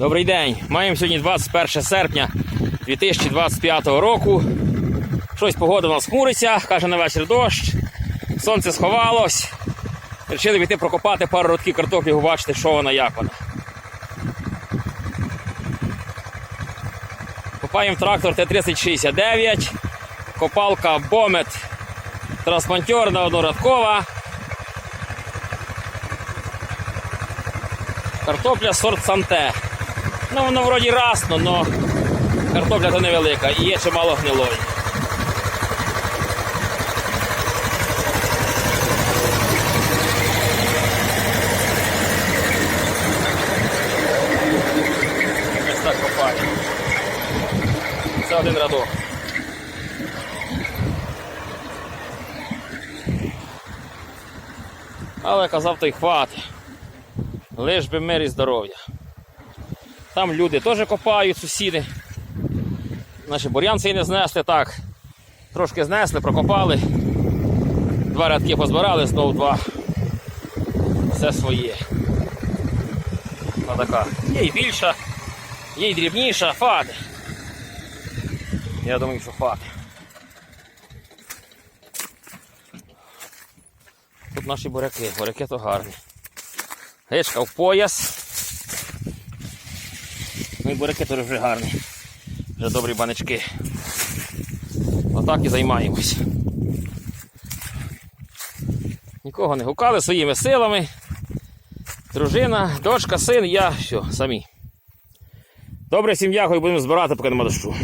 Добрий день. Маємо сьогодні 21 серпня 2025 року. Щось погода у нас хмуриться, каже на вечір дощ. Сонце сховалось. Рішили піти прокопати пару рядків картоплі, побачити, що вона, як вона. Копаємо трактор Т-3069, копалка Бомет транспонтерна однорядкова. Картопля сорт Санте. Ну, воно вроді расно, але картопля то невелика і є чимало гнилої. Ось так копає. Це один радок. Але казав той хватить. Лиш би мир і здоров'я. Там люди теж копають, сусіди. Наші бур'ян цей не знесли так. Трошки знесли, прокопали. Два рядки позбирали, знову два. Все своє. Отака. Є і більша, є і дрібніша, фати. Я думаю, що фати. Тут наші буряки, буряки то гарні. Гичка в пояс. Ну і буряки теж вже гарні. Вже добрі банички. Отак і займаємось. Нікого не гукали своїми силами. Дружина, дочка, син, я, все, самі. Добре, сім'я, дякую, будемо збирати, поки нема дощу.